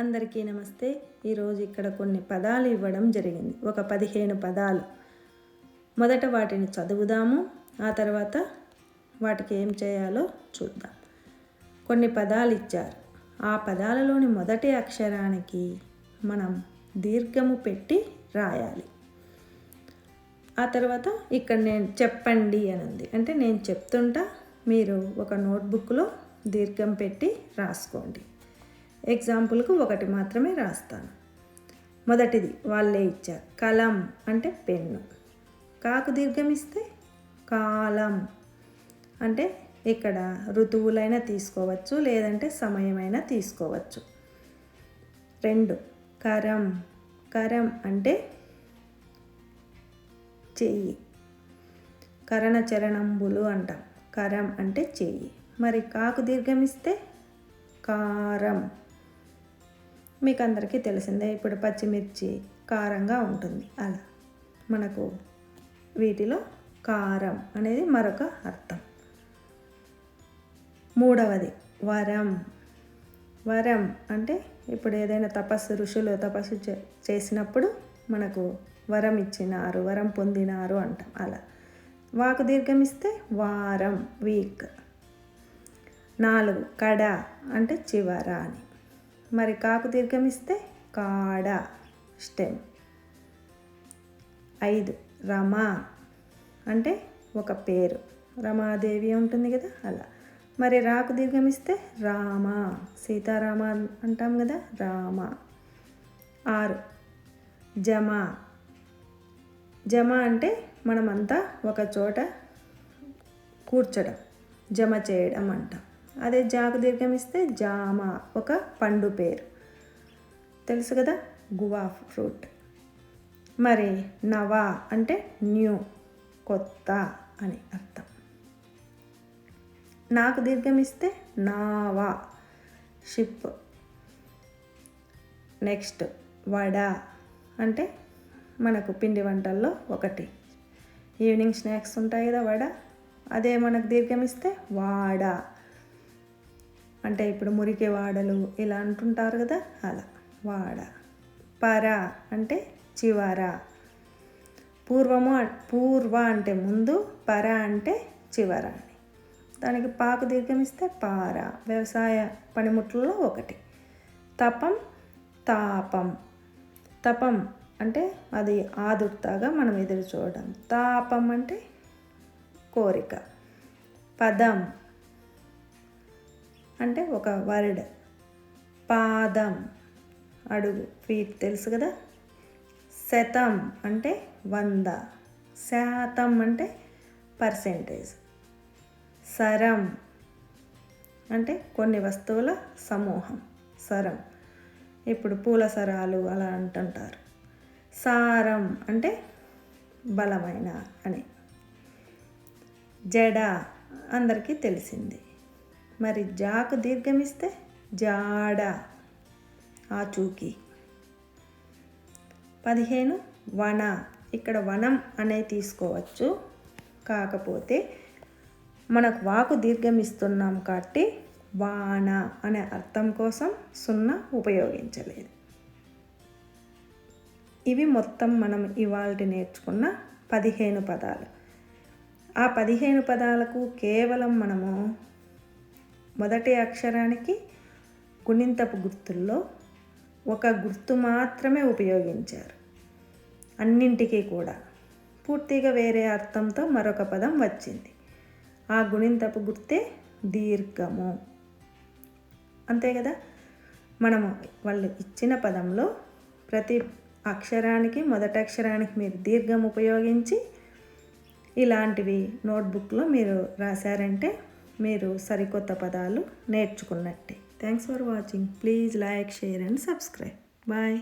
అందరికీ నమస్తే. ఈరోజు ఇక్కడ కొన్ని పదాలు ఇవ్వడం జరిగింది. ఒక పదిహేను పదాలు. మొదట వాటిని చదువుదాము. ఆ తర్వాత వాటికి ఏం చేయాలో చూద్దాం. కొన్ని పదాలు ఇచ్చారు. ఆ పదాలలోని మొదటి అక్షరానికి మనం దీర్ఘము పెట్టి రాయాలి. ఆ తర్వాత ఇక్కడ నేను చెప్పండి అని ఉంది. అంటే నేను చెప్తుంటా మీరు ఒక నోట్బుక్లో దీర్ఘం పెట్టి రాసుకోండి. ఎగ్జాంపుల్కు ఒకటి మాత్రమే రాస్తాను. మొదటిది వాళ్ళే ఇచ్చారు. కలం అంటే పెన్ను. కాకు దీర్ఘం ఇస్తే కాలం. అంటే ఇక్కడ ఋతువులైనా తీసుకోవచ్చు లేదంటే సమయమైనా తీసుకోవచ్చు. రెండు కరం. కరం అంటే చెయ్యి. కరణ చరణంబులు అంటాం. కరం అంటే చెయ్యి. మరి కాకు దీర్ఘమిస్తే కారం. మీకు అందరికీ తెలిసిందే ఇప్పుడు పచ్చిమిర్చి కారంగా ఉంటుంది. అలా మనకు వీటిలో కారం అనేది మరొక అర్థం. మూడవది వరం. వరం అంటే ఇప్పుడు ఏదైనా తపస్సు ఋషులు తపస్సు చేసినప్పుడు మనకు వరం ఇచ్చినారు వరం పొందినారు అంటాం. అలా. వాకు దీర్ఘం ఇస్తే వారం వీక్. నాలుగు కడ అంటే చివర అని. మరి కాకు దీర్ఘమిస్తే కాడ స్టెమ్ ఐదు రమ. అంటే ఒక పేరు. రమాదేవి ఉంటుంది కదా అలా. మరి రాకు దీర్ఘమిస్తే రామ. సీతారామ అంటాం కదా రామ. ఆరు జమ. జమ అంటే మనమంతా ఒక చోట కూర్చడం జమ చేయడం అంటాం. అదే జాకు దీర్ఘం ఇస్తే జామ ఒక పండు పేరు. తెలుసు కదా? Guava fruit. మరి నవా అంటే న్యూ కొత్త అని అర్థం. నాకు దీర్ఘం ఇస్తే నావా షిప్. నెక్స్ట్ వడ అంటే మనకు పిండి వంటల్లో ఒకటి. ఈవినింగ్ స్నాక్స్ ఉంటాయి కదా వడ? అదే మనకు దీర్ఘం ఇస్తే వాడ. అంటే ఇప్పుడు మురికి వాడలు ఇలా అంటుంటారు కదా అలా. వాడ. పర అంటే చివర. పూర్వము పూర్వ అంటే ముందు పర అంటే చివర అని. దానికి పాకు దీర్ఘమిస్తే పార. వ్యవసాయ పనిముట్లలో ఒకటి. తపం తాపం. తపం అంటే అది ఆదుర్తాగా మనం ఎదురు చూడడం. తాపం అంటే కోరిక. పదం అంటే ఒక వర్డ్. పాదం. అడుగు. ఫీట్ తెలుసు కదా? శతం అంటే వంద. శాతం అంటే పర్సెంటేజ్ సరం అంటే కొన్ని వస్తువుల సమూహం. సరం. ఇప్పుడు పూల సరాలు అలా అంటుంటారు. సారం అంటే బలమైన అని. జడ అందరికీ తెలిసింది. మరి జాకు దీర్ఘమిస్తే జాడ. ఆచూకి పదిహేను వన. ఇక్కడ వనం అనే తీసుకోవచ్చు. కాకపోతే మనకు వాకు దీర్ఘమిస్తున్నాం కాబట్టి వాన అనే అర్థం కోసం సున్నా ఉపయోగించలేదు. ఇవి మొత్తం మనం ఇవాళ నేర్చుకున్న పదిహేను పదాలు. ఆ పదిహేను పదాలకు కేవలం మనము మొదటి అక్షరానికి గుణింతపు గుర్తుల్లో ఒక గుర్తు మాత్రమే ఉపయోగించారు. అన్నింటికీ కూడా పూర్తిగా వేరే అర్థంతో మరొక పదం వచ్చింది. ఆ గుణింతపు గుర్తే దీర్ఘము. అంతే కదా? మనము వాళ్ళు ఇచ్చిన పదంలో ప్రతి అక్షరానికి మొదటి అక్షరానికి మీరు దీర్ఘం ఉపయోగించి ఇలాంటివి నోట్బుక్లో మీరు రాశారంటే మీరు సరికొత్త పదాలు నేర్చుకున్నట్టే. Thanks for watching please like share and subscribe bye